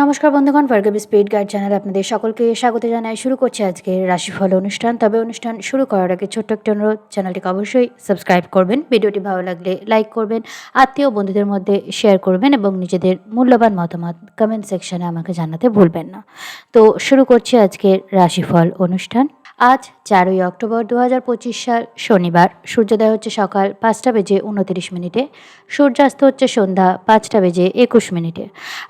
নমস্কার বন্ধুগণ ভার্গব speed guide channel আপনাদের সকলকে স্বাগত জানাই। শুরু করছে আজকে রাশিফল অনুষ্ঠান। তবে অনুষ্ঠান শুরু করার আগে ছোট্ট একটা অনুরোধ, চ্যানেলটিকে অবশ্যই সাবস্ক্রাইব করবেন। ভিডিওটি ভালো লাগলে লাইক করবেন, আত্মীয় বন্ধুদের মধ্যে শেয়ার করবেন এবং নিজেদের মূল্যবান মতামত কমেন্ট সেকশানে আমাকে জানাতে ভুলবেন না। তো শুরু করছি আজকের রাশিফল অনুষ্ঠান। আজ চারই অক্টোবর দু হাজার পঁচিশ সাল শনিবার। সূর্যোদয় হচ্ছে সকাল পাঁচটা বেজে উনতিরিশ মিনিটে। সূর্যাস্ত হচ্ছে সন্ধ্যা পাঁচটা বেজে একুশ মিনিটে।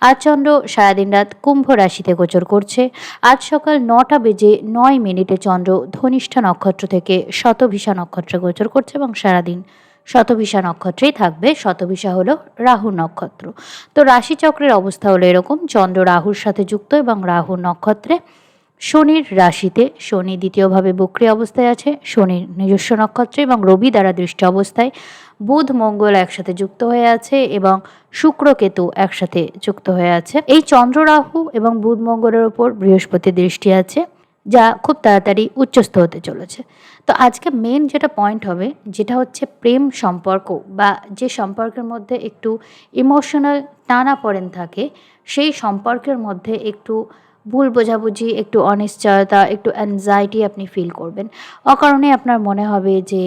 আজ চন্দ্র সারাদিন রাত কুম্ভ রাশিতে গোচর করছে। আজ সকাল নটা বেজে নয় মিনিটে চন্দ্র ধনিষ্ঠা নক্ষত্র থেকে শতভিষা নক্ষত্রে গোচর করছে এবং সারাদিন শতভিষা নক্ষত্রেই থাকবে। শতভিষা হলো রাহু নক্ষত্র। তো রাশিচক্রের অবস্থা হলো এরকম। চন্দ্র রাহুর সাথে যুক্ত এবং রাহু নক্ষত্রে শনির রাশিতে শনি দ্বিতীয়ভাবে বক্রি অবস্থায় আছে, শনির নিজস্ব নক্ষত্রে এবং রবি দ্বারা দৃষ্টি অবস্থায়। বুধ, মঙ্গল একসাথে যুক্ত হয়ে আছে এবং শুক্র, কেতু একসাথে যুক্ত হয়ে আছে। এই চন্দ্র, রাহু এবং বুধ, মঙ্গলের ওপর বৃহস্পতি দৃষ্টি আছে, যা খুব তাড়াতাড়ি উচ্চস্থ হতে চলেছে। তো আজকে মেন যেটা পয়েন্ট হবে, যেটা হচ্ছে প্রেম সম্পর্ক বা যে সম্পর্কের মধ্যে একটু ইমোশনাল টানা পড়েন থাকে, সেই সম্পর্কের মধ্যে একটু ভুল বোঝাবুঝি, একটু অনিশ্চয়তা, একটু অ্যাংজাইটি আপনি ফিল করবেন। অকারণে আপনার মনে হবে যে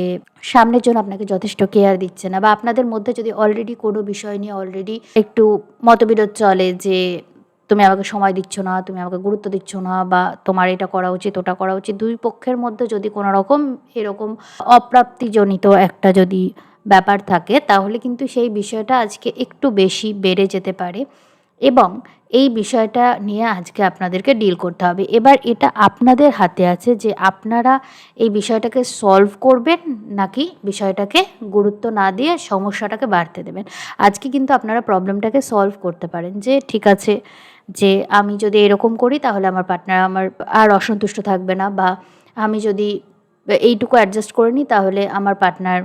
সামনের জন্য আপনাকে যথেষ্ট কেয়ার দিচ্ছে না বা আপনাদের মধ্যে যদি অলরেডি কোনো বিষয় নিয়ে অলরেডি একটু মতবিরোধ চলে যে তুমি আমাকে সময় দিচ্ছ না, তুমি আমাকে গুরুত্ব দিচ্ছ না বা তোমার এটা করা উচিত, ওটা করা উচিত, দুই পক্ষের মধ্যে যদি কোনো রকম এরকম অপ্রাপ্তিজনিত একটা যদি ব্যাপার থাকে, তাহলে কিন্তু সেই বিষয়টা আজকে একটু বেশি বেড়ে যেতে পারে। এবং এই বিষয়টা নিয়ে আজকে আপনাদেরকে ডিল করতে হবে। এবার এটা আপনাদের হাতে আছে যে আপনারা এই বিষয়টাকে সলভ করবেন নাকি বিষয়টাকে গুরুত্ব না দিয়ে সমস্যাটাকে বাড়তে দেবেন। আজকে কিন্তু আপনারা প্রবলেমটাকে সলভ করতে পারেন যে, ঠিক আছে, যে আমি যদি এরকম করি তাহলে আমার পার্টনার আমার আর অসন্তুষ্ট থাকবে না বা আমি যদি এইটুকু অ্যাডজাস্ট করে নিই তাহলে আমার পার্টনার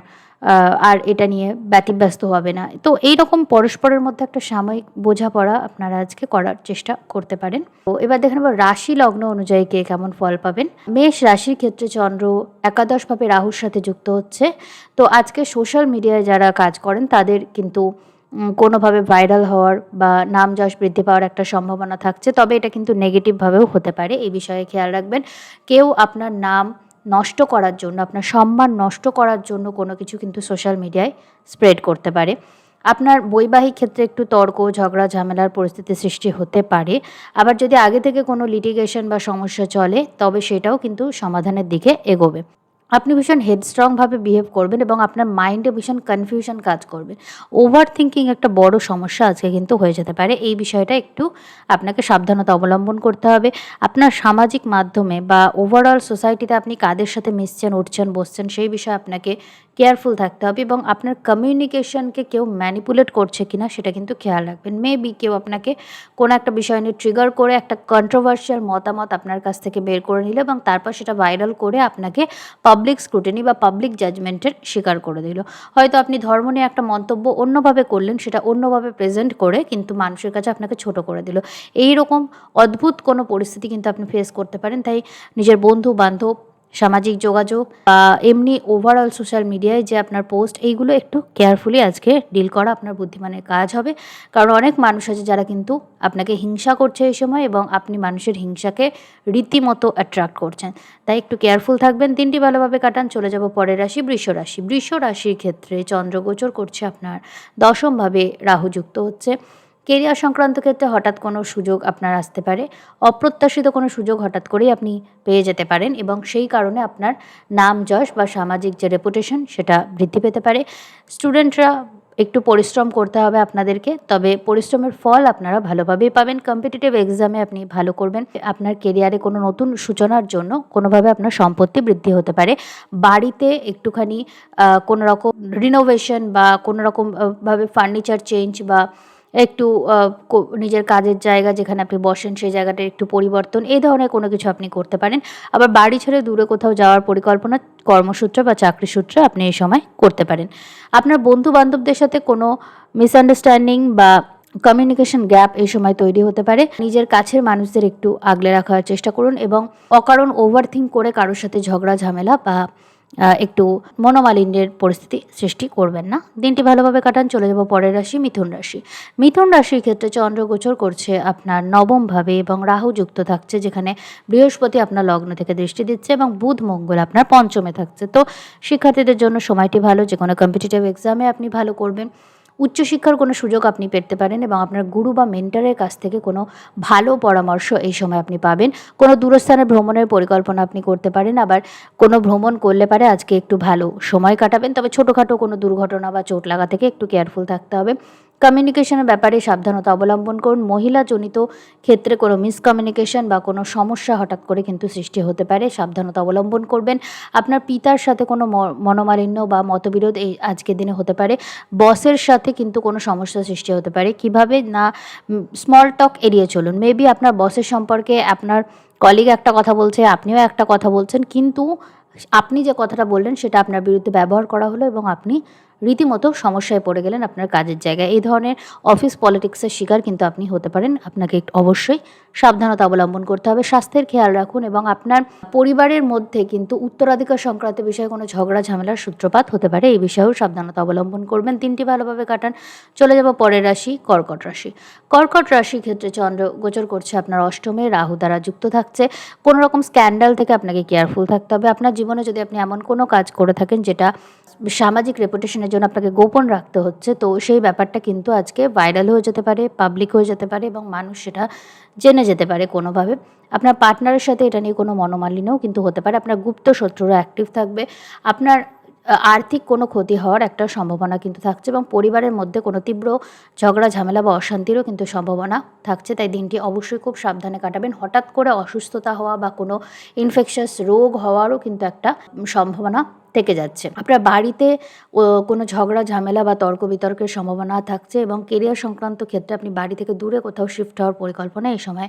আর এটা নিয়ে ব্যতিব্যস্ত হবে না। তো এই রকম পরস্পরের মধ্যে একটা সাময়িক বোঝাপড়া আপনারা আজকে করার চেষ্টা করতে পারেন। তো এবার দেখে নেব রাশি লগ্ন অনুযায়ী কে কেমন ফল পাবেন। মেষ রাশির ক্ষেত্রে চন্দ্র একাদশভাবে রাহুর সাথে যুক্ত হচ্ছে। তো আজকে সোশ্যাল মিডিয়ায় যারা কাজ করেন, তাদের কিন্তু কোনোভাবে ভাইরাল হওয়ার বা নাম যশ বৃদ্ধি পাওয়ার একটা সম্ভাবনা থাকছে। তবে এটা কিন্তু নেগেটিভভাবেও হতে পারে। এই বিষয়ে খেয়াল রাখবেন। কেউ আপনার নাম নষ্ট করার জন্য, আপনার সম্মান নষ্ট করার জন্য কোনো কিছু কিন্তু সোশ্যাল মিডিয়ায় স্প্রেড করতে পারে। আপনার বৈবাহিক ক্ষেত্রে একটু তর্ক, ঝগড়া, ঝামেলার পরিস্থিতি সৃষ্টি হতে পারে। আবার যদি আগে থেকে কোনো লিটিগেশন বা সমস্যা চলে, তবে সেটাও কিন্তু সমাধানের দিকে এগোবে। আপনি ভীষণ হেডস্ট্রংভাবে বিহেভ করবেন এবং আপনার মাইন্ডে ভীষণ কনফিউশন কাজ করবে। ওভার থিঙ্কিং একটা বড় সমস্যা আজকে কিন্তু হয়ে যেতে পারে। এই বিষয়টা একটু আপনাকে সাবধানতা অবলম্বন করতে হবে। আপনার সামাজিক মাধ্যমে বা ওভারঅল সোসাইটিতে আপনি কাদের সাথে মিশছেন, উঠছেন, বসছেন, সেই বিষয়ে আপনাকে কেয়ারফুল থাকতে হবে এবং আপনার কমিউনিকেশনকে কেউ ম্যানিপুলেট করছে কিনা সেটা কিন্তু খেয়াল রাখবেন। মেবি কেউ আপনাকে কোনো একটা বিষয় নিয়ে ট্রিগার করে একটা কন্ট্রোভার্সিয়াল মতামত আপনার কাছ থেকে বের করে নিল এবং তারপর সেটা ভাইরাল করে আপনাকে পাবলিক স্ক্রুটিনি বা পাবলিক জাজমেন্টের শিকার করে দিল। হয়তো আপনি ধর্ম নিয়ে একটা মন্তব্য অন্যভাবে করলেন, সেটা অন্যভাবে প্রেজেন্ট করে কিন্তু মানুষের কাছে আপনাকে ছোট করে দিল। এই রকম অদ্ভুত কোনো পরিস্থিতি কিন্তু আপনি ফেস করতে পারেন। তাই নিজের বন্ধু বান্ধব সামাজিক যোগাযোগ বা এমনি ওভারঅল সোশ্যাল মিডিয়ায় যে আপনার পোস্ট এইগুলো একটু কেয়ারফুলি আজকে ডিল করা আপনার বুদ্ধিমানের কাজ হবে। কারণ অনেক মানুষ আছে যারা কিন্তু আপনাকে হিংসা করছে এই সময় এবং আপনি মানুষের হিংসাকে রীতিমতো অ্যাট্রাক্ট করছেন। তাই একটু কেয়ারফুল থাকবেন তিনটি ভালোভাবে কাটান। চলে যাব পরের রাশি, বৃষ রাশি। বৃষ রাশির ক্ষেত্রে চন্দ্রগোচর করছে আপনার। দশমভাবে রাহু যুক্ত হচ্ছে। কেরিয়ার সংক্রান্ত ক্ষেত্রে হঠাৎ কোনো সুযোগ আপনার আসতে পারে অপ্রত্যাশিত কোনো সুযোগ হঠাৎ করেই আপনি পেয়ে যেতে পারেন এবং সেই কারণে আপনার নাম যশ বা সামাজিক যে রেপুটেশন সেটা বৃদ্ধি পেতে পারে। স্টুডেন্টরা একটু পরিশ্রম করতে হবে আপনাদেরকে তবে পরিশ্রমের ফল আপনারা ভালোভাবেই পাবেন। কম্পিটিটিভ এক্সামে আপনি ভালো করবেন। আপনার কেরিয়ারে কোনো নতুন সূচনার জন্য কোনোভাবে আপনার সম্পত্তি বৃদ্ধি হতে পারে। বাড়িতে একটুখানি কোনো রকম রিনোভেশন বা কোনো রকম আহ, ভাবে ফার্নিচার চেঞ্জ বা একটু নিজের কাজের জায়গা যেখানে আপনি বসেন সেই জায়গাটার একটু পরিবর্তন, এই ধরনের কোনো কিছু আপনি করতে পারেন। আবার বাড়ি ছেড়ে দূরে কোথাও যাওয়ার পরিকল্পনা, কর্মসূত্রে বা চাকরি সূত্রে আপনি এই সময় করতে পারেন। আপনার বন্ধু বান্ধবদের সাথে কোনো মিসআন্ডারস্ট্যান্ডিং বা কমিউনিকেশন গ্যাপ এই সময় তৈরি হতে পারে। নিজের কাছের মানুষদের একটু আগলে রাখার চেষ্টা করুন এবং অকারণ ওভার থিঙ্ক করে কারোর সাথে ঝগড়া, ঝামেলা বা একটু মনোমালিন্যের পরিস্থিতি সৃষ্টি করবেন না। দিনটি ভালোভাবে কাটান, চলে যাব পরের রাশি, মিথুন রাশি। মিথুন রাশির ক্ষেত্রে চন্দ্র গোচর করছে আপনার নবমভাবে এবং রাহু যুক্ত থাকছে, যেখানে বৃহস্পতি আপনার লগ্ন থেকে দৃষ্টি দিচ্ছে এবং বুধ মঙ্গল আপনার পঞ্চমে থাকছে। তো শিক্ষার্থীদের জন্য সময়টি ভালো যে কোনো কম্পিটিটিভ এক্সামে আপনি ভালো করবেন। উচ্চশিক্ষার কোনো সুযোগ আপনি পেতে পারেন এবং আপনার গুরু বা মেন্টারের কাছ থেকে কোনো ভালো পরামর্শ এই সময় আপনি পাবেন। কোনো দূরস্থানে ভ্রমণের পরিকল্পনা আপনি করতে পারেন, আবার কোনো ভ্রমণ করলে পারে আজকে একটু ভালো সময় কাটাবেন। তবে ছোটোখাটো কোনো দুর্ঘটনা বা চোট লাগা থেকে একটু কেয়ারফুল থাকতে হবে। কমিউনিকেশনের ব্যাপারে সাবধানতা অবলম্বন করুন। মহিলাজনিত ক্ষেত্রে কোনো মিসকমিউনিকেশন বা কোনো সমস্যা হঠাৎ করে কিন্তু সৃষ্টি হতে পারে, সাবধানতা অবলম্বন করবেন। আপনার পিতার সাথে কোনো মনোমালিন্য বা মতবিরোধ এই আজকের দিনে হতে পারে। বসের সাথে কিন্তু কোনো সমস্যা সৃষ্টি হতে পারে। কীভাবে না স্মল টক এড়িয়ে চলুন। মেবি আপনার বসের সম্পর্কে আপনার কলিগ একটা কথা বলছে, আপনিও একটা কথা বলছেন, কিন্তু আপনি যে কথাটা বললেন সেটা আপনার বিরুদ্ধে ব্যবহার করা হলো এবং আপনি রীতিমতো সমস্যায় পড়ে গেলেন আপনার কাজের জায়গায়। এই ধরনের অফিস পলিটিক্সের শিকার কিন্তু আপনি হতে পারেন। আপনাকে অবশ্যই সাবধানতা অবলম্বন করতে হবে। স্বাস্থ্যের খেয়াল রাখুন এবং আপনার পরিবারের মধ্যে কিন্তু উত্তরাধিকার সংক্রান্ত বিষয়ে কোনো ঝগড়া, ঝামেলার সূত্রপাত হতে পারে। এই বিষয়েও সাবধানতা অবলম্বন করবেন। তিনটি ভালোভাবে কাটান। চলে যাব পরের রাশি, কর্কট রাশি। কর্কট রাশির ক্ষেত্রে চন্দ্র গোচর করছে আপনার অষ্টমে। রাহু দ্বারা যুক্ত থাকছে। কোনো রকম স্ক্যান্ডাল থেকে আপনাকে কেয়ারফুল থাকতে হবে। আপনার জীবনে যদি আপনি এমন কোনো কাজ করে থাকেন যেটা সামাজিক রেপুটেশনের জন্য আপনাকে গোপন রাখতে হচ্ছে। তো সেই ব্যাপারটা কিন্তু আজকে ভাইরাল হয়ে যেতে পারে পাবলিক হয়ে যেতে পারে এবং মানুষ সেটা জেনে যেতে পারে কোনোভাবে। আপনার পার্টনারের সাথে এটা নিয়ে কোনো মনোমালিন্যও কিন্তু হতে পারে। আপনার গুপ্ত শত্রুরা অ্যাক্টিভ থাকবে। আপনার আর্থিক কোনো ক্ষতি হওয়ার একটা সম্ভাবনা কিন্তু থাকছে এবং পরিবারের মধ্যে কোনো তীব্র ঝগড়া, ঝামেলা বা অশান্তিরও কিন্তু সম্ভাবনা থাকছে। তাই দিনটি অবশ্যই খুব সাবধানে কাটাবেন। হঠাৎ করে অসুস্থতা হওয়া বা কোনো ইনফেকশাস রোগ হওয়ারও কিন্তু একটা সম্ভাবনা থেকে যাচ্ছে। আপনার বাড়িতে কোনো ঝগড়া, ঝামেলা বা তর্ক বিতর্কের সম্ভাবনা থাকছে এবং কেরিয়ার সংক্রান্ত ক্ষেত্রে আপনি বাড়ি থেকে দূরে কোথাও শিফট হওয়ার পরিকল্পনা এই সময়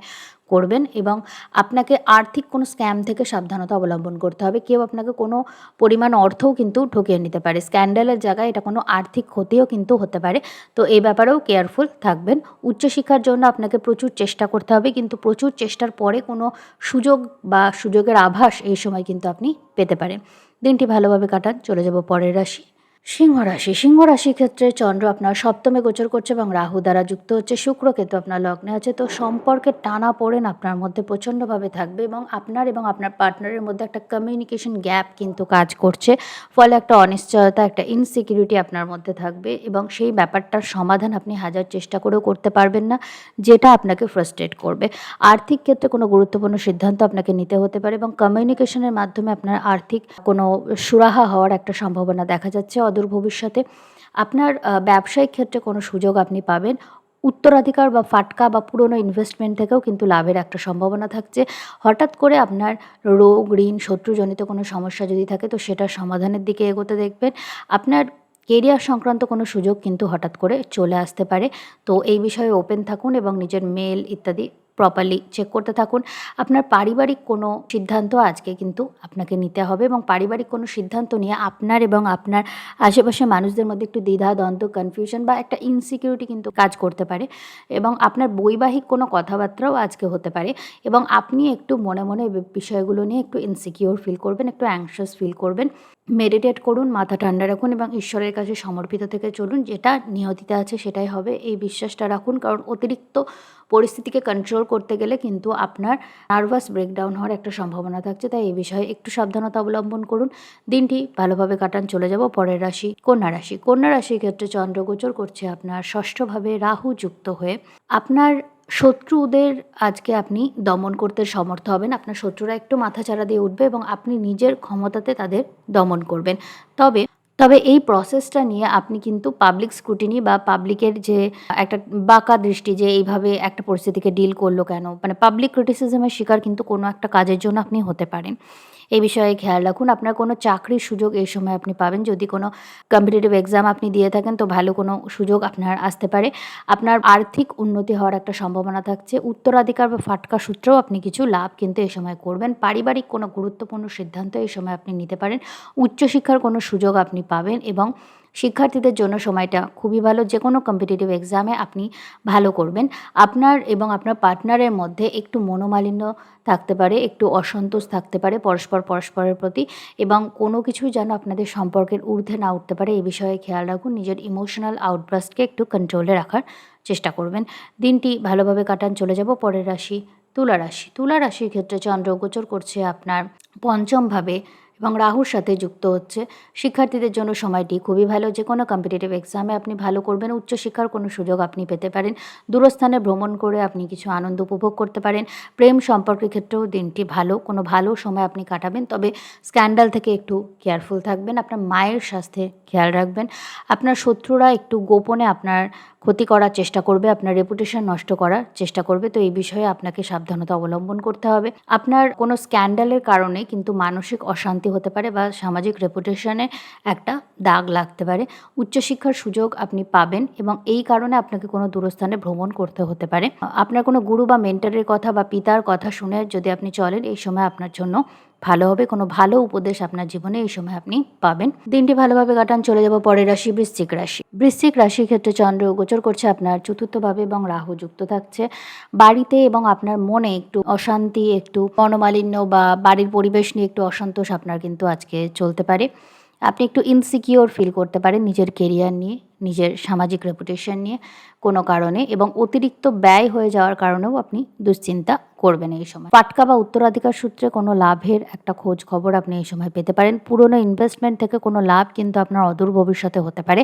করবেন এবং আপনাকে আর্থিক কোনো স্ক্যাম থেকে সাবধানতা অবলম্বন করতে হবে। কেউ আপনাকে কোনো পরিমাণ অর্থও কিন্তু ঠকিয়ে নিতে পারে। স্ক্যান্ডালের জায়গায় এটা কোনো আর্থিক ক্ষতিও কিন্তু হতে পারে। তো এই ব্যাপারেও কেয়ারফুল থাকবেন। উচ্চশিক্ষার জন্য আপনাকে প্রচুর চেষ্টা করতে হবে কিন্তু প্রচুর চেষ্টার পরে কোনো সুযোগ বা সুযোগের আভাস এই সময় কিন্তু আপনি পেতে পারেন। দিনটি ভালোভাবে কাটান। চলে যাব পরের রাশি। সিংহ রাশি সিংহ রাশির ক্ষেত্রে চন্দ্র আপনার সপ্তমে গোচর করছে এবং রাহু দ্বারা যুক্ত হচ্ছে। শুক্র কিন্তু আপনার লগ্নে আছে। তো সম্পর্কে টানা পড়েন আপনার মধ্যে প্রচণ্ডভাবে থাকবে এবং আপনার এবং আপনার পার্টনারের মধ্যে একটা কমিউনিকেশন গ্যাপ কিন্তু কাজ করছে। ফলে একটা অনিশ্চয়তা, একটা ইনসিকিউরিটি আপনার মধ্যে থাকবে এবং সেই ব্যাপারটার সমাধান আপনি হাজার চেষ্টা করেও করতে পারবেন না, যেটা আপনাকে ফ্রাস্ট্রেট করবে। আর্থিক ক্ষেত্রে কোনো গুরুত্বপূর্ণ সিদ্ধান্ত আপনাকে নিতে হতে পারে এবং কমিউনিকেশনের মাধ্যমে আপনার আর্থিক কোনো সুরাহা হওয়ার একটা সম্ভাবনা দেখা যাচ্ছে। অদূর ভবিষ্যতে আপনার ব্যবসায়িক ক্ষেত্রে কোনো সুযোগ আপনি পাবেন। উত্তরাধিকার বা ফাটকা বা পুরনো ইনভেস্টমেন্ট থেকেও কিন্তু লাভের একটা সম্ভাবনা থাকছে। হঠাৎ করে আপনার রোগ, ঋণ, শত্রুজনিত কোনো সমস্যা যদি থাকে তো সেটা সমাধানের দিকে এগোতে দেখবেন। আপনার কেরিয়ার সংক্রান্ত কোনো সুযোগ কিন্তু হঠাৎ করে চলে আসতে পারে। তো এই বিষয়ে ওপেন থাকুন এবং নিজের মেল ইত্যাদি প্রপারলি চেক করতে থাকুন। আপনার পারিবারিক কোনো সিদ্ধান্ত আজকে কিন্তু আপনাকে নিতে হবে এবং পারিবারিক কোনো সিদ্ধান্ত নিয়ে আপনার এবং আপনার আশেপাশে মানুষদের মধ্যে একটু দ্বিধা, দ্বন্দ্ব কনফিউশন বা একটা ইনসিকিউরিটি কিন্তু কাজ করতে পারে এবং আপনার বৈবাহিক কোনো কথাবার্তাও আজকে হতে পারে এবং আপনি একটু মনে মনে বিষয়গুলো নিয়ে একটু ইনসিকিউর ফিল করবেন, একটু অ্যাংশাস ফিল করবেন। মেডিটেট করুন, মাথা ঠান্ডা রাখুন এবং ঈশ্বরের কাছে সমর্পিত থেকে চলুন। যেটা নিয়তিতে আছে সেটাই হবে। এই বিশ্বাসটা রাখুন, কারণ অতিরিক্ত পরিস্থিতিকে কন্ট্রোল করতে গেলে কিন্তু আপনার নার্ভাস ব্রেকডাউন হওয়ার একটা সম্ভাবনা থাকছে। তাই এই বিষয়ে একটু সাবধানতা অবলম্বন করুন। দিনটি ভালোভাবে কাটান, চলে যাব পরের রাশি, কন্যা রাশি। কন্যা রাশির ক্ষেত্রে চন্দ্রগোচর করছে আপনার ষষ্ঠভাবে রাহু যুক্ত হয়ে। আপনার শত্রুদের আজকে আপনি দমন করতে সমর্থ হবেন। আপনার শত্রুরা একটু মাথাচাড়া দিয়ে উঠবে এবং আপনি নিজের ক্ষমতাতে তাদের দমন করবেন। তবে তবে এই প্রসেসটা নিয়ে আপনি কিন্তু পাবলিক স্ক্রুটিনি বা পাবলিকের যে একটা বাঁকা দৃষ্টি যে এইভাবে একটা পরিস্থিতিকে ডিল করল কেন মানে পাবলিক ক্রিটিসিজমের শিকার কিন্তু কোনো একটা কাজের জন্য আপনি হতে পারেন। এই বিষয়ে খেয়াল রাখুন। আপনার কোনো চাকরির সুযোগ এই সময় আপনি পাবেন। যদি কোনো কম্পিটিটিভ এক্সাম আপনি দিয়ে থাকেন, তো ভালো কোনো সুযোগ আপনার আসতে পারে। আপনার আর্থিক উন্নতি হওয়ার একটা সম্ভাবনা থাকছে। উত্তরাধিকার বা ফাটকা সূত্রেও আপনি কিছু লাভ কিন্তু এই সময় করবেন। পারিবারিক কোনো গুরুত্বপূর্ণ সিদ্ধান্ত এই সময় আপনি নিতে পারেন। উচ্চশিক্ষার কোনো সুযোগ আপনি পাবেন এবং শিক্ষার্থীদের জন্য সময়টা খুবই ভালো। যে কোনো কম্পিটিটিভ এক্সামে আপনি ভালো করবেন। আপনার এবং আপনার পার্টনারের মধ্যে একটু মনোমালিন্য থাকতে পারে, একটু অসন্তোষ থাকতে পারে পরস্পর পরস্পরের প্রতি এবং কোনো কিছুই যেন আপনাদের সম্পর্কের ঊর্ধ্বে না উঠতে পারে এ বিষয়ে খেয়াল রাখুন। নিজের ইমোশনাল আউটব্রাস্টকে একটু কন্ট্রোলে রাখার চেষ্টা করবেন। দিনটি ভালোভাবে কাটান, চলে যাব পরের রাশি, তুলা রাশি। তুলা রাশির ক্ষেত্রে চন্দ্র গোচর করছে আপনার পঞ্চমভাবে এবং রাহুর সাথে যুক্ত হচ্ছে। শিক্ষার্থীদের জন্য সময়টি খুবই ভালো। যে কোনো কম্পিটিটিভ এক্সামে আপনি ভালো করবেন। উচ্চশিক্ষার কোনো সুযোগ আপনি পেতে পারেন। দূরস্থানে ভ্রমণ করে আপনি কিছু আনন্দ উপভোগ করতে পারেন। প্রেম সম্পর্কের ক্ষেত্রেও দিনটি ভালো। কোনো ভালো সময় আপনি কাটাবেন। তবে স্ক্যান্ডাল থেকে একটু কেয়ারফুল থাকবেন। আপনার মায়ের স্বাস্থ্যের খেয়াল রাখবেন। আপনার শত্রুরা একটু গোপনে আপনার ক্ষতি করার চেষ্টা করবে, আপনার রেপুটেশন নষ্ট করার চেষ্টা করবে। তো এই বিষয়ে আপনাকে সাবধানতা অবলম্বন করতে হবে। আপনার কোনো স্ক্যান্ডালের কারণে কিন্তু মানসিক অশান্তি হতে পারে বা সামাজিক রেপুটেশনে একটা দাগ লাগতে পারে। উচ্চশিক্ষার সুযোগ আপনি পাবেন এবং এই কারণে আপনাকে কোনো দূরস্থানে ভ্রমণ করতে হতে পারে। আপনার কোনো গুরু বা মেন্টারের কথা বা পিতার কথা শুনে যদি আপনি চলেন, এই সময় আপনার জন্য ভালো হবে, কোনো ভালো উপদেশ আপনার জীবনে এই সময় আপনি পাবেন। দিনটি ভালোভাবে কাটান, চলে যাব পরের রাশি, বৃশ্চিক রাশি। বৃশ্চিক রাশির ক্ষেত্রে চন্দ্র গোচর করছে, আপনার চতুর্থভাবে এবং রাহু যুক্ত থাকছে। বাড়িতে এবং আপনার মনে একটু অশান্তি, একটু মনোমালিন্য বা বাড়ির পরিবেশ নিয়ে একটু অসন্তোষ আপনার কিন্তু আজকে চলতে পারে। আপনি একটু ইনসিকিওর ফিল করতে পারেন নিজের কেরিয়ার নিয়ে। নিজের সামাজিক রেপুটেশন নিয়ে কোনো কারণে এবং অতিরিক্ত ব্যয় হয়ে যাওয়ার কারণেও আপনি দুশ্চিন্তা করবেন এই সময়। পাটকা বা উত্তরাধিকার সূত্রে কোনো লাভের একটা খোঁজ খবর আপনি এই সময় পেতে পারেন। পুরনো ইনভেস্টমেন্ট থেকে কোনো লাভ কিন্তু আপনার অদূর ভবিষ্যতে হতে পারে।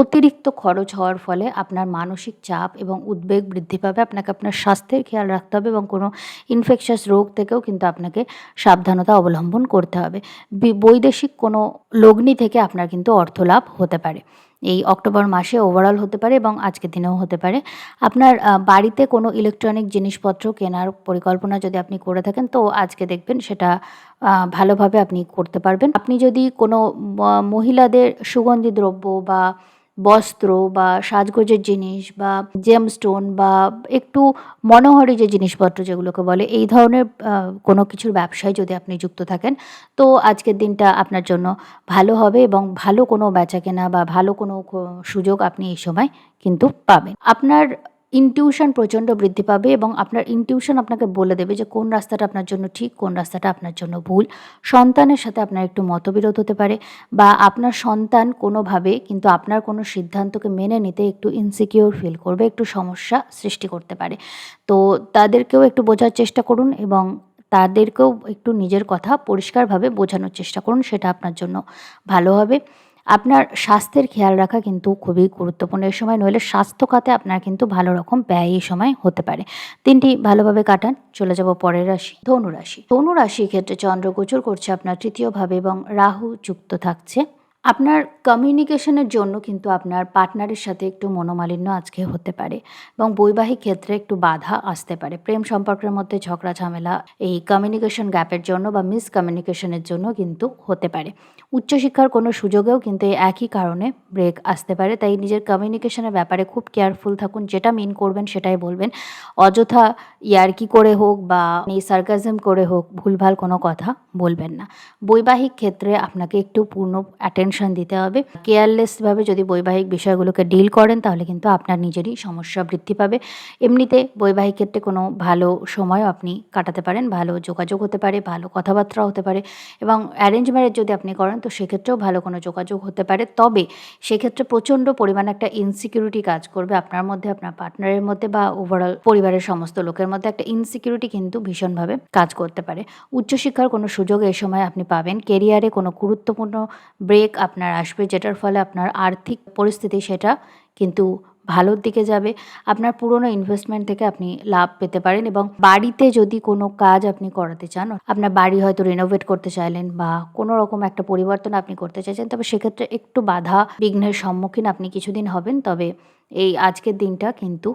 অতিরিক্ত খরচ হওয়ার ফলে আপনার মানসিক চাপ এবং উদ্বেগ বৃদ্ধি পাবে। আপনাকে আপনার স্বাস্থ্যের খেয়াল রাখতে হবে এবং কোনো ইনফেকশাস রোগ থেকেও কিন্তু আপনাকে সাবধানতা অবলম্বন করতে হবে। বৈদেশিক কোনো লগ্নি থেকে আপনার কিন্তু অর্থ লাভ হতে পারে। এই অক্টোবর মাসে ওভারঅল হতে পারে এবং আজকের দিনেও হতে পারে। আপনার বাড়িতে কোনো ইলেকট্রনিক জিনিসপত্র কেনার পরিকল্পনা যদি আপনি করে থাকেন, তো আজকে দেখবেন সেটা ভালোভাবে আপনি করতে পারবেন। আপনি যদি কোনো মহিলাদের সুগন্ধি দ্রব্য বা বস্ত্র বা সাজগোজের জিনিস বা জেমস্টোন বা একটু মনোহরি যে জিনিসপত্র যেগুলোকে বলে, এই ধরনের কোনো কিছুর ব্যবসায় যদি আপনি যুক্ত থাকেন, তো আজকের দিনটা আপনার জন্য ভালো হবে এবং ভালো কোনো বেচা কেনা বা ভালো কোনো সুযোগ আপনি এই সময় কিন্তু পাবেন। আপনার ইনটিউশন প্রচণ্ড বৃদ্ধি পাবে এবং আপনার ইনটিউশন আপনাকে বলে দেবে যে কোন রাস্তাটা আপনার জন্য ঠিক, কোন রাস্তাটা আপনার জন্য ভুল। সন্তানের সাথে আপনার একটু মতবিরোধ হতে পারে বা আপনার সন্তান কোনোভাবে কিন্তু আপনার কোনো সিদ্ধান্তকে মেনে নিতে একটু ইনসিকিওর ফিল করবে, একটু সমস্যা সৃষ্টি করতে পারে। তো তাদেরকেও একটু বোঝার চেষ্টা করুন এবং তাদেরকেও একটু নিজের কথা পরিষ্কারভাবে বোঝানোর চেষ্টা করুন, সেটা আপনার জন্য ভালো হবে। আপনার স্বাস্থ্যের খেয়াল রাখা কিন্তু খুবই গুরুত্বপূর্ণ এই সময়, নইলে স্বাস্থ্য খাতে আপনার কিন্তু ভালো রকম ব্যয় এই সময় হতে পারে। দিনটি ভালোভাবে কাটান, চলে যাব পরের রাশি, ধনু রাশি। ধনু রাশির ক্ষেত্রে চন্দ্র গোচর করছে আপনার তৃতীয়ভাবে এবং রাহু যুক্ত থাকছে। আপনার কমিউনিকেশনের জন্য কিন্তু আপনার পার্টনারের সাথে একটু মনোমালিন্য আজকে হতে পারে এবং বৈবাহিক ক্ষেত্রে একটু বাধা আসতে পারে। প্রেম সম্পর্কের মধ্যে ঝগড়া, ঝামেলা এই কমিউনিকেশন গ্যাপের জন্য বা মিস কমিউনিকেশনের জন্য কিন্তু হতে পারে। উচ্চশিক্ষার কোনো সুযোগেও কিন্তু এই একই কারণে ব্রেক আসতে পারে। তাই নিজের কমিউনিকেশনের ব্যাপারে খুব কেয়ারফুল থাকুন। যেটা মিন করবেন সেটাই বলবেন। অযথা ইয়ার্কি করে হোক বা এই সার্কাজম করে হোক, ভুলভাল কোনো কথা বলবেন না। বৈবাহিক ক্ষেত্রে আপনাকে একটু পূর্ণ অ্যাটেনশন দিতে হবে। কেয়ারলেসভাবে যদি বৈবাহিক বিষয়গুলোকে ডিল করেন, তাহলে কিন্তু আপনার নিজেরই সমস্যা বৃদ্ধি পাবে। এমনিতে বৈবাহিক ক্ষেত্রে কোনো ভালো সময় আপনি কাটাতে পারেন, ভালো যোগাযোগ হতে পারে, ভালো কথাবার্তা হতে পারে এবং অ্যারেঞ্জ ম্যারেজ যদি আপনি করেন, তো সেক্ষেত্রেও ভালো কোনো যোগাযোগ হতে পারে। তবে সেক্ষেত্রে প্রচণ্ড পরিমাণে একটা ইনসিকিউরিটি কাজ করবে আপনার মধ্যে, আপনার পার্টনারের মধ্যে বা ওভারঅল পরিবারের সমস্ত লোকের মধ্যে। একটা ইনসিকিউরিটি কিন্তু ভীষণভাবে কাজ করতে পারে। উচ্চশিক্ষার কোনো সুযোগ এই সময় আপনি পাবেন। কেরিয়ারে কোনো গুরুত্বপূর্ণ ব্রেক আপনার আসবে, যেটার ফলে আপনার আর্থিক পরিস্থিতি সেটা কিন্তু ভালোর দিকে যাবে। আপনার পুরনো ইনভেস্টমেন্ট থেকে আপনি লাভ পেতে পারেন এবং বাড়িতে যদি কোনো কাজ আপনি করাতে চান, আপনার বাড়ি হয়তো রিনোভেট করতে চাইলেন বা কোনো রকম একটা পরিবর্তন আপনি করতে চাইছেন, তবে সেক্ষেত্রে একটু বাধা বিঘ্নের সম্মুখীন আপনি কিছুদিন হবেন। তবে এই আজকের দিনটা কিন্তু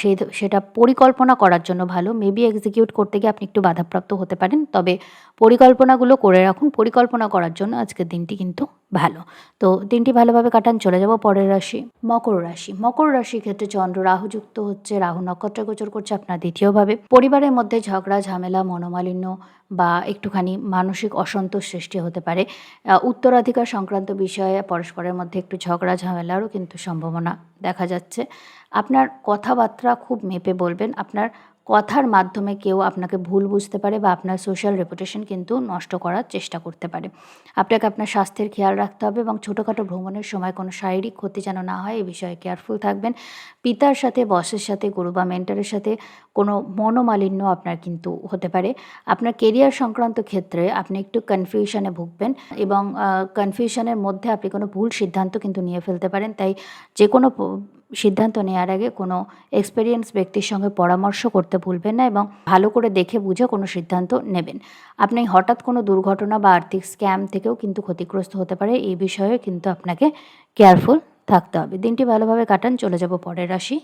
সেই সেটা পরিকল্পনা করার জন্য ভালো। মেবি এক্সিকিউট করতে গিয়ে আপনি একটু বাধাপ্রাপ্ত হতে পারেন, তবে পরিকল্পনাগুলো করে রাখুন। পরিকল্পনা করার জন্য আজকের দিনটি কিন্তু ভালো। তো দিনটি ভালোভাবে কাটান, চলে যাব পরের রাশি, মকর রাশি। মকর রাশির ক্ষেত্রে চন্দ্র রাহু যুক্ত হচ্ছে, রাহু নক্ষত্র গোচর করছে আপনার দ্বিতীয়ভাবে। পরিবারের মধ্যে ঝগড়া, ঝামেলা, মনোমালিন্য বা একটুখানি মানসিক অসন্তোষ সৃষ্টি হতে পারে। উত্তরাধিকার সংক্রান্ত বিষয়ে পরস্পরের মধ্যে একটু ঝগড়া, ঝামেলারও কিন্তু সম্ভাবনা দেখা যাচ্ছে। আপনার কথাবার্তা খুব মেপে বলবেন, আপনার কথার মাধ্যমে কেউ আপনাকে ভুল বুঝতে পারে বা আপনার সোশ্যাল রেপুটেশন কিন্তু নষ্ট করার চেষ্টা করতে পারে। আপনাকে আপনার স্বাস্থ্যের খেয়াল রাখতে হবে এবং ছোটোখাটো ভ্রমণের সময় কোনো শারীরিক ক্ষতি যেন না হয় এ বিষয়ে কেয়ারফুল থাকবেন। পিতার সাথে বসের সাথে গুরু বা মেন্টারের সাথে কোনো মনোমালিন্য আপনার কিন্তু হতে পারে। আপনার কেরিয়ার সংক্রান্ত ক্ষেত্রে আপনি একটু কনফিউশনে ভুগবেন এবং কনফিউশনের মধ্যে আপনি কোনো ভুল সিদ্ধান্ত কিন্তু নিয়ে ফেলতে পারেন। তাই যে কোনো সিদ্ধান্ত নেওয়ার আগে কোনো এক্সপেরিয়েন্স ব্যক্তির সঙ্গে পরামর্শ করতে ভুলবেন না এবং ভালো করে দেখে বুঝে কোনো সিদ্ধান্ত নেবেন। আপনি হঠাৎ কোনো দুর্ঘটনা বা আর্থিক স্ক্যাম থেকেও কিন্তু ক্ষতিগ্রস্ত হতে পারে, এই বিষয়ে কিন্তু আপনাকে কেয়ারফুল থাকতে হবে। দিনটি ভালোভাবে কাটান। চলে যাব পরের রাশি,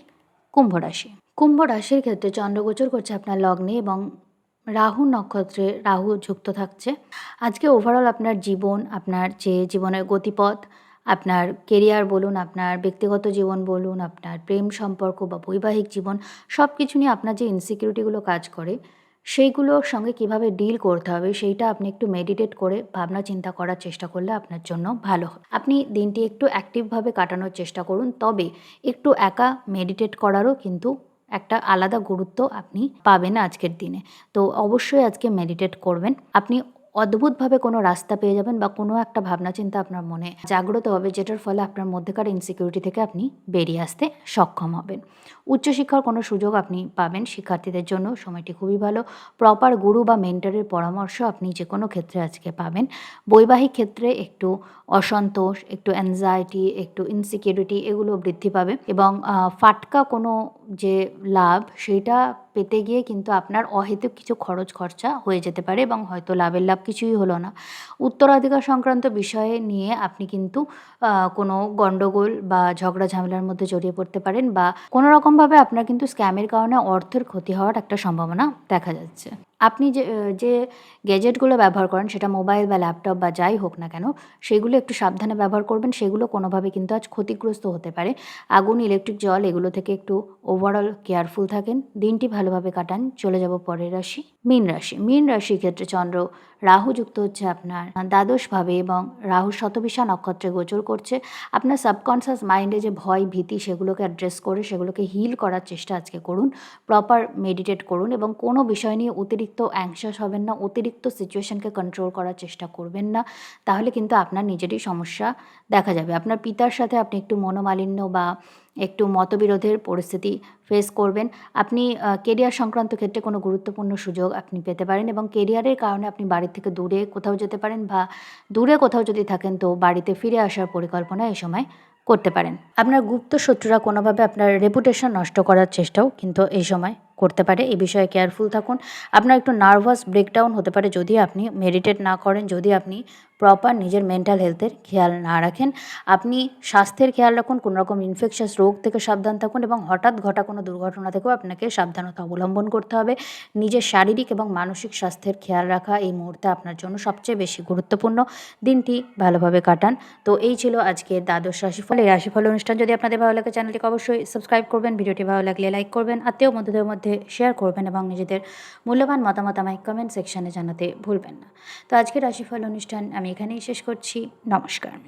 কুম্ভ রাশি। কুম্ভ রাশির ক্ষেত্রে চন্দ্রগোচর করছে আপনার লগ্নে এবং রাহু নক্ষত্রে রাহু যুক্ত থাকছে। আজকে ওভারঅল আপনার জীবন, আপনার যে জীবনের গতিপথ আপনার কেরিয়ার বলুন, আপনার ব্যক্তিগত জীবন বলুন, আপনার প্রেম সম্পর্ক বা বৈবাহিক জীবন সব কিছু নিয়ে আপনার যে ইনসিকিউরিটিগুলো কাজ করে, সেইগুলোর সঙ্গে কীভাবে ডিল করতে হবে সেইটা আপনি একটু মেডিটেট করে ভাবনা চিন্তা করার চেষ্টা করলে আপনার জন্য ভালো হবে আপনি দিনটি একটু অ্যাক্টিভভাবে কাটানোর চেষ্টা করুন, তবে একটু একা মেডিটেট করারও কিন্তু একটা আলাদা গুরুত্ব আপনি পাবেন আজকের দিনে। তো অবশ্যই আজকে মেডিটেট করবেন। আপনি অদ্ভুতভাবে কোনো রাস্তা পেয়ে যাবেন বা কোনো একটা ভাবনা চিন্তা আপনার মনে জাগ্রত হবে, যেটার ফলে আপনার মধ্যেকার ইনসিকিউরিটি থেকে আপনি বেরিয়ে আসতে সক্ষম হবেন। উচ্চশিক্ষার কোনো সুযোগ আপনি পাবেন শিক্ষার্থীদের জন্য, সময়টি খুবই ভালো। প্রপার গুরু বা মেন্টরের পরামর্শ আপনি যে কোনো ক্ষেত্রে আজকে পাবেন। বৈবাহিক ক্ষেত্রে একটু অসন্তোষ, একটু অ্যাংজাইটি একটু ইনসিকিউরিটি এগুলো বৃদ্ধি পাবে এবং ফাটকা কোনো যে লাভ, সেটা পেতে গিয়ে কিন্তু আপনার অহেতুক কিছু খরচ খরচা হয়ে যেতে পারে এবং হয়তো লাভের লাভ কিছুই হলো না। উত্তরাধিকার সংক্রান্ত বিষয়ে নিয়ে আপনি কিন্তু কোনো গণ্ডগোল বা ঝগড়া ঝামেলার মধ্যে জড়িয়ে পড়তে পারেন বা কোনো রকমভাবে আপনার কিন্তু স্ক্যামের কারণে অর্থের ক্ষতি হওয়ার একটা সম্ভাবনা দেখা যাচ্ছে। আপনি যে যে গ্যাজেটগুলো ব্যবহার করেন সেটা মোবাইল বা ল্যাপটপ বা যাই হোক না কেন, সেগুলো একটু সাবধানে ব্যবহার করবেন। সেগুলো কোনোভাবে কিন্তু আজ ক্ষতিগ্রস্ত হতে পারে। আগুন ইলেকট্রিক জল এগুলো থেকে একটু ওভারঅল কেয়ারফুল থাকেন। দিনটি ভালোভাবে কাটান। চলে যাব পরের রাশি, মীন রাশি। মীন রাশির ক্ষেত্রে চন্দ্র রাহু যুক্ত হচ্ছে আপনার দ্বাদশভাবে এবং রাহু শতবিশা নক্ষত্রে গোচর করছে। আপনার সাবকনসিয়াস মাইন্ডে যে ভয়, ভীতি সেগুলোকে অ্যাড্রেস করে, সেগুলোকে হিল করার চেষ্টা আজকে করুন। প্রপার মেডিটেট করুন এবং কোনো বিষয় নিয়ে অতিরিক্ত অ্যাংশাস হবেন না, অতিরিক্ত সিচুয়েশনকে কন্ট্রোল করার চেষ্টা করবেন না, তাহলে কিন্তু আপনার নিজেরই সমস্যা দেখা যাবে। আপনার পিতার সাথে আপনি একটু মনোমালিন্য বা একটু মতবিরোধের পরিস্থিতি ফেস করবেন। আপনি কেরিয়ার সংক্রান্ত ক্ষেত্রে কোনো গুরুত্বপূর্ণ সুযোগ আপনি পেতে পারেন এবং কেরিয়ারের কারণে আপনি বাড়ি থেকে দূরে কোথাও যেতে পারেন বা দূরে কোথাও যদি থাকেন তো বাড়িতে ফিরে আসার পরিকল্পনা এই সময় করতে পারেন। আপনার গুপ্ত শত্রুরা কোনোভাবে আপনার রেপুটেশন নষ্ট করার চেষ্টাও কিন্তু এই সময় করতে পারে এই বিষয়ে কেয়ারফুল থাকুন। আপনার একটু নার্ভাস ব্রেকডাউন হতে পারে যদি আপনি মেডিটেট না করেন, যদি আপনি প্রপার নিজের মেন্টাল হেলথের খেয়াল না রাখেন। আপনি স্বাস্থ্যের খেয়াল রাখুন, কোনো রকম ইনফেকশাস রোগ থেকে সাবধান থাকুন এবং হঠাৎ ঘটা কোনো দুর্ঘটনা থেকেও আপনাকে সাবধানতা অবলম্বন করতে হবে। নিজের শারীরিক এবং মানসিক স্বাস্থ্যের খেয়াল রাখা এই মুহূর্তে আপনার জন্য সবচেয়ে বেশি গুরুত্বপূর্ণ। দিনটি ভালোভাবে কাটান। তো এই ছিল আজকের দ্বাদশ রাশিফল। এই রাশিফল অনুষ্ঠান যদি আপনাদের ভালো লাগে, চ্যানেলটিকে অবশ্যই সাবস্ক্রাইব করবেন। ভিডিওটি ভালো লাগলে লাইক করবেন। আত্মীয় বন্ধুদের মধ্যে শেয়ার করবেন এবং নিজেদের মূল্যবান মতামত আমায় কমেন্ট সেকশানে জানাতে ভুলবেন না। তো আজকের রাশিফল অনুষ্ঠান আমি এখানেই শেষ করছি। নমস্কার।